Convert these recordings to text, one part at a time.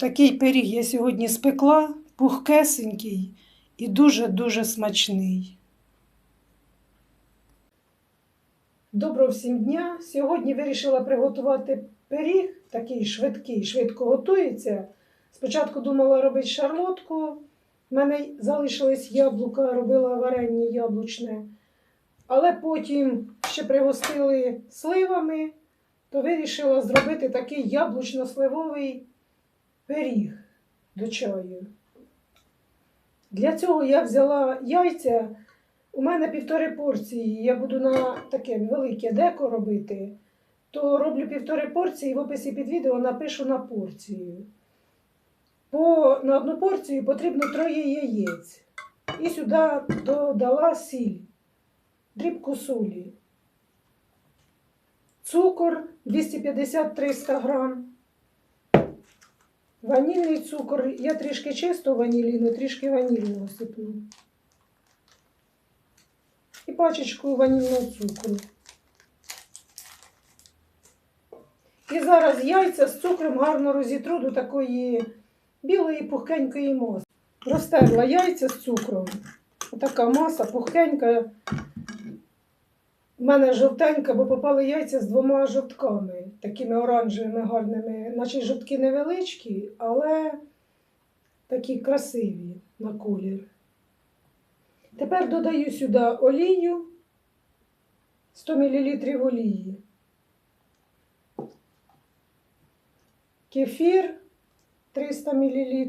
Такий пиріг я сьогодні спекла, пухкесенький і дуже-дуже смачний. Доброго всім дня! Сьогодні вирішила приготувати пиріг, такий швидкий, швидко готується. Спочатку думала робити шарлотку. У мене залишились яблука, робила варення яблучне. Але потім ще пригостили сливами, то вирішила зробити такий яблучно-сливовий пиріг до чаю. Для цього я взяла яйця. У мене півтори порції. Я буду на таке велике деко робити, то роблю півтори порції, в описі під відео напишу на порцію. По, на одну порцію потрібно троє яєць. І сюди додала сіль, дрібку солі, цукор 250-300 грам. Ванільний цукор, я трішки чисто ваніліну, трішки ванільного сипну. І пачечку ванільного цукру. І зараз яйця з цукром гарно розітру до такої білої пухкенької маси. Розтерла яйця з цукром. Отака маса пухкенька. У мене жовтенька, бо попали яйця з двома жовтками, такими оранжевими, гарними, наче жовтки невеличкі, але такі красиві на колір. Тепер додаю сюди олію, 100 мл олії, кефір 300 мл.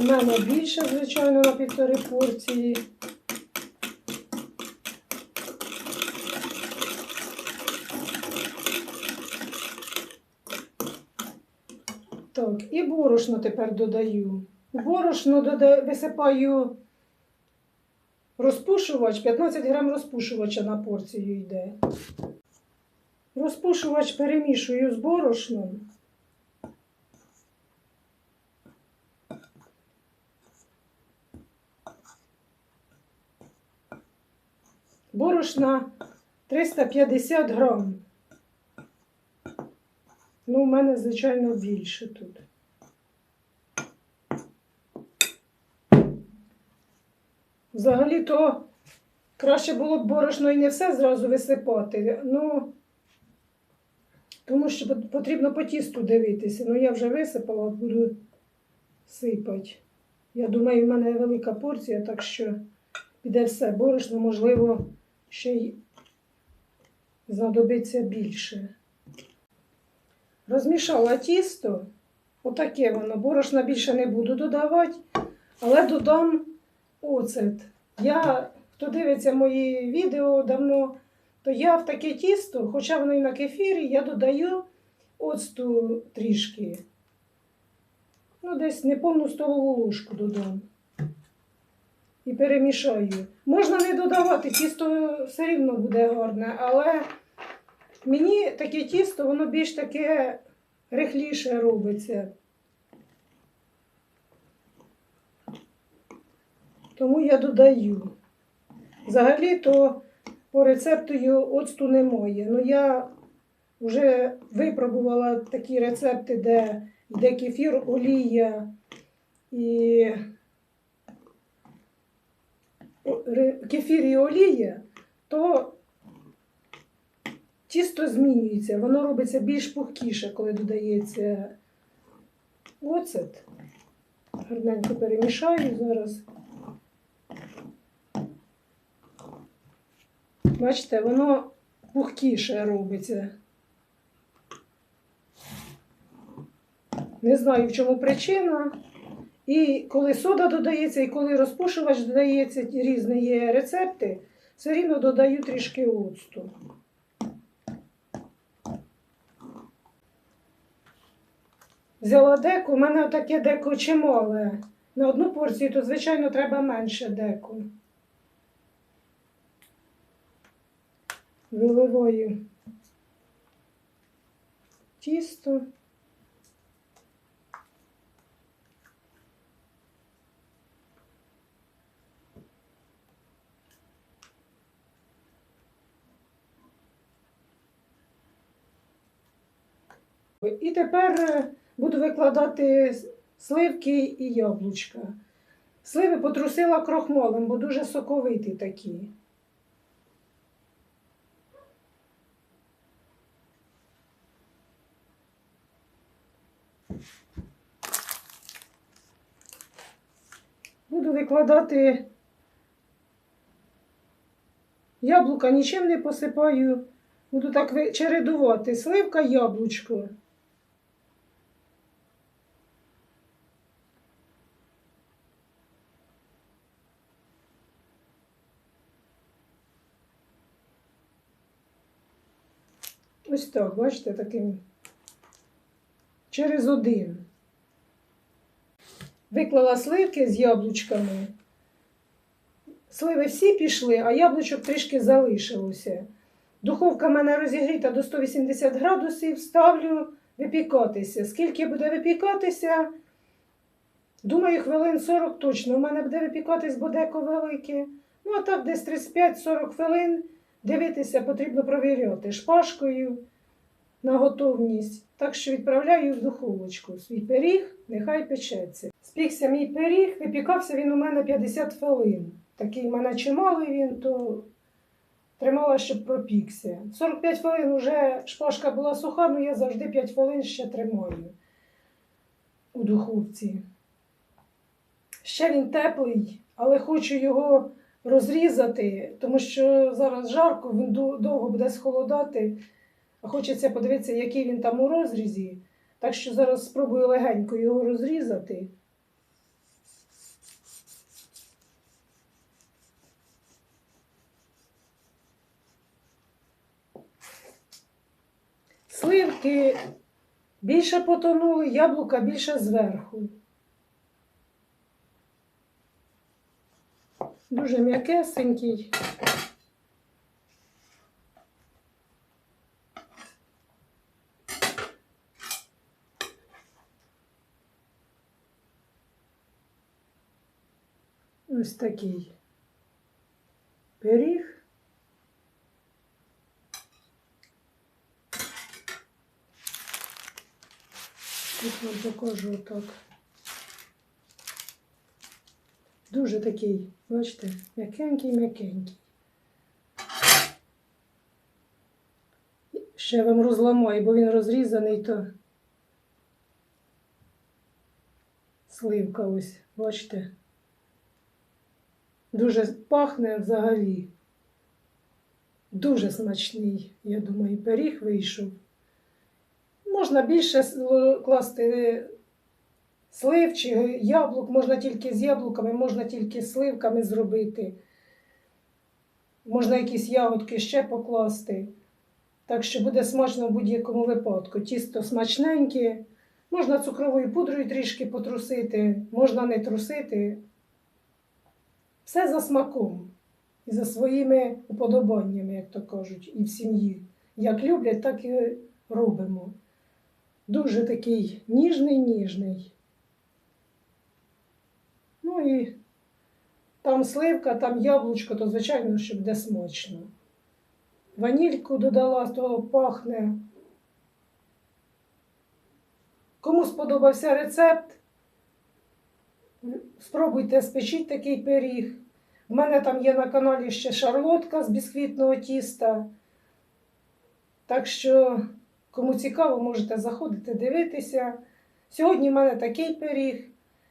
У мене більше, звичайно, на півтори порції. Так, і борошно тепер додаю. Борошно дода... висипаю розпушувач, 15 грам розпушувача на порцію йде. Розпушувач перемішую з борошном. Борошна 350 грам. Ну, у мене, звичайно, більше тут. Взагалі-то краще було б борошно і не все зразу висипати. Ну, тому що потрібно по тісту дивитися. Ну, я вже висипала, буду сипати. Я думаю, в мене велика порція, так що піде все. Борошно, можливо, ще й знадобиться більше. Розмішала тісто, отаке воно, борошна більше не буду додавати, але додам оцет. Я, хто дивиться мої відео давно, то я в таке тісто, хоча воно і на кефірі, я додаю оцту трішки. Ну, десь неповну столову ложку додам. І перемішаю. Можна не додавати, тісто все рівно буде гарне, але мені таке тісто, воно більш таке рихліше робиться. Тому я додаю. Взагалі, то по рецепту оцту немає. Ну, я вже випробувала такі рецепти, де йде кефір, олія і кефір і олія, то тісто змінюється, воно робиться більш пухкіше, коли додається оцет. Гарненько перемішаю зараз. Бачите, воно пухкіше робиться. Не знаю, в чому причина. І коли сода додається, і коли розпушувач додається, різні є рецепти, все рівно додаю трішки оцту. Взяла деко, у мене таке деко чимале. На одну порцію, то, звичайно, треба менше деко. Виливаю тісто. І тепер е, буду викладати сливки і яблучка. Сливи потрусила крохмалем, бо дуже соковиті такі. Буду викладати яблука, нічим не посипаю. Буду так чередувати. Сливка, яблучко. Ось так, бачите, таким через один. Виклала сливки з яблучками. Сливи всі пішли, а яблучок трішки залишилося. Духовка в мене розігріта до 180 градусів, ставлю випікатися. Скільки буде випікатися? Думаю, хвилин 40 точно. У мене буде випікатись бодеко велике. Ну, а так десь 35-40 хвилин. Дивитися потрібно провіряти шпажкою на готовність. Так що відправляю в духовочку свій пиріг, нехай печеться. Спікся мій пиріг, випікався він у мене 50 хвилин. Такий в мене чималий він, то тримала, щоб пропікся. 45 хвилин вже шпажка була суха, але я завжди 5 хвилин ще тримаю у духовці. Ще він теплий, але хочу його розрізати, тому що зараз жарко, він довго буде схолодати. А хочеться подивитися, який він там у розрізі. Так що зараз спробую легенько його розрізати. Сливки більше потонули, яблука більше зверху. Дуже м'якесенький. Ось такий пиріг. Тут вам покажу так. Дуже такий, бачите, м'якенький-м'якенький. Ще вам розламаю, бо він розрізаний, то сливка ось, бачите. Дуже пахне взагалі. Дуже смачний, я думаю, пиріг вийшов. Можна більше класти слив чи яблук, можна тільки з яблуками, можна тільки з сливками зробити. Можна якісь ягодки ще покласти. Так що буде смачно в будь-якому випадку. Тісто смачненьке, можна цукровою пудрою трішки потрусити, можна не трусити. Все за смаком і за своїми уподобаннями, як то кажуть, і в сім'ї. Як люблять, так і робимо. Дуже такий ніжний, ніжний. І там сливка, там яблучко, то звичайно, що буде смачно. Ванільку додала, то пахне. Кому сподобався рецепт, спробуйте спечіть такий пиріг. У мене там є на каналі ще шарлотка з бісквітного тіста. Так що, кому цікаво, можете заходити дивитися. Сьогодні в мене такий пиріг.